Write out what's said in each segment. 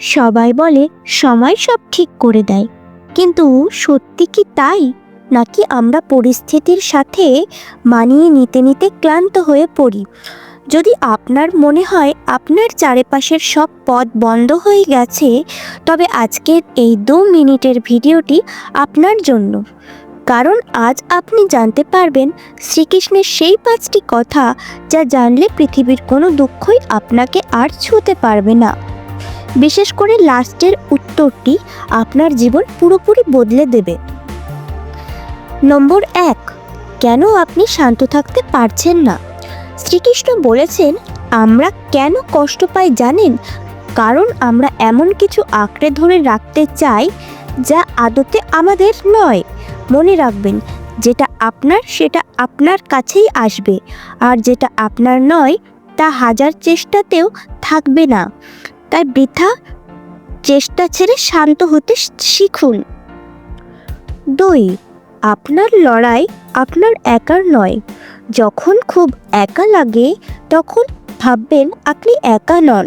সবাই বলে, সময় সব ঠিক করে দেয়। কিন্তু সত্যি কি তাই? নাকি আমরা পরিস্থিতির সাথে মানিয়ে নিতে নিতে ক্লান্ত হয়ে পড়ি? যদি আপনার মনে হয় আপনার চারিপাশের সব পথ বন্ধ হয়ে গেছে, তবে আজকের এই দু মিনিটের ভিডিওটি আপনার জন্য। কারণ আজ আপনি জানতে পারবেন শ্রীকৃষ্ণের সেই পাঁচটি কথা যা জানলে পৃথিবীর কোনো দুঃখই আপনাকে আর ছুঁতে পারবে না। বিশেষ করে লাস্টের উত্তরটি আপনার জীবন পুরোপুরি বদলে দেবে। নম্বর এক, কেন আপনি শান্ত থাকতে পারছেন না? শ্রীকৃষ্ণ বলেছেন, আমরা কেন কষ্ট পাই জানেন? কারণ আমরা এমন কিছু আঁকড়ে ধরে রাখতে চাই যা আদতে আমাদের নয়। মনে রাখবেন, যেটা আপনার সেটা আপনার কাছেই আসবে, আর যেটা আপনার নয়, তা হাজার চেষ্টাতেও থাকবে না। তাই বৃথা চেষ্টা ছেড়ে শান্ত হতে শিখুন। দুই, আপনার লড়াই আপনার একার নয়। যখন খুব একা লাগে, তখন ভাববেন আপনি একা নন।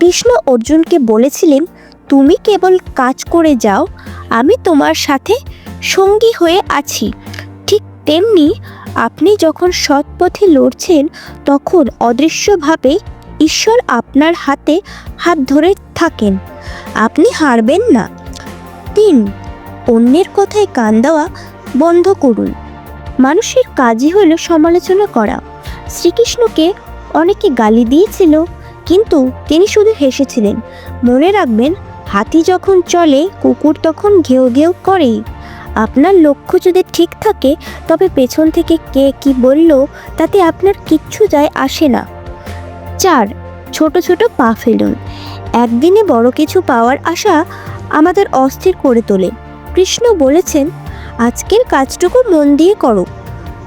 কৃষ্ণ অর্জুনকে বলেছিলেন, তুমি কেবল কাজ করে যাও, আমি তোমার সাথে সঙ্গী হয়ে আছি। ঠিক তেমনি আপনি যখন সৎ পথে লড়ছেন, তখন অদৃশ্যভাবে ঈশ্বর আপনার হাতে হাত ধরে থাকেন। আপনি হারবেন না। তিন, অন্যের কথায় কান দেওয়া বন্ধ করুন। মানুষের কাজই হলো সমালোচনা করা। শ্রীকৃষ্ণকে অনেকে গালি দিয়েছিল, কিন্তু তিনি শুধু হেসেছিলেন। মনে রাখবেন, হাতি যখন চলে, কুকুর তখন ঘেউ ঘেউ করেই। আপনার লক্ষ্য যদি ঠিক থাকে, তবে পেছন থেকে কে কি বলল, তাতে আপনার কিচ্ছু যায় আসে না। চার, ছোট ছোট পা ফেলুন। একদিনে বড় কিছু পাওয়ার আশা আমাদের অস্থির করে তোলে। কৃষ্ণ বলেছেন, আজকের কাজটুকু মন দিয়ে করো।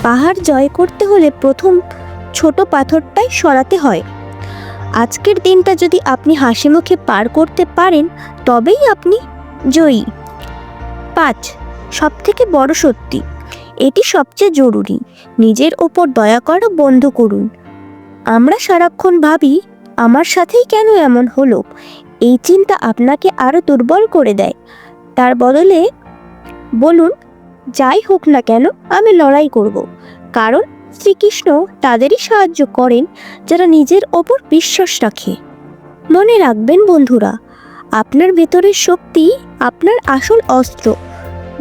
পাহাড় জয় করতে হলে প্রথম ছোট পাথরটাই সরাতে হয়। আজকের দিনটা যদি আপনি হাসি মুখে পার করতে পারেন, তবেই আপনি জয়ী। পাঁচ সব থেকে বড় সত্যি। এটি সবচেয়ে জরুরি। নিজের ওপর দয়া করা, বন্ধ করুন। আমরা সারাক্ষণ ভাবি, আমার সাথেই কেন এমন হলো? এই চিন্তা আপনাকে আরও দুর্বল করে দেয়। তার বদলে বলুন, যাই হোক না কেন, আমি লড়াই করব। কারণ শ্রীকৃষ্ণ তাদেরই সাহায্য করেন, যারা নিজের ওপর বিশ্বাস রাখে। মনে রাখবেন বন্ধুরা, আপনার ভেতরের শক্তি আপনার আসল অস্ত্র।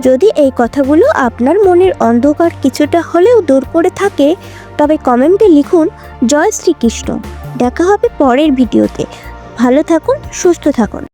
যদি এই কথাগুলো আপনার মনের অন্ধকার কিছুটা হলেও দূর করে থাকে তবে কমেন্টে লিখুন জয় শ্রীকৃষ্ণ। দেখা হবে পরের ভিডিওতে। ভালো থাকুন সুস্থ থাকুন।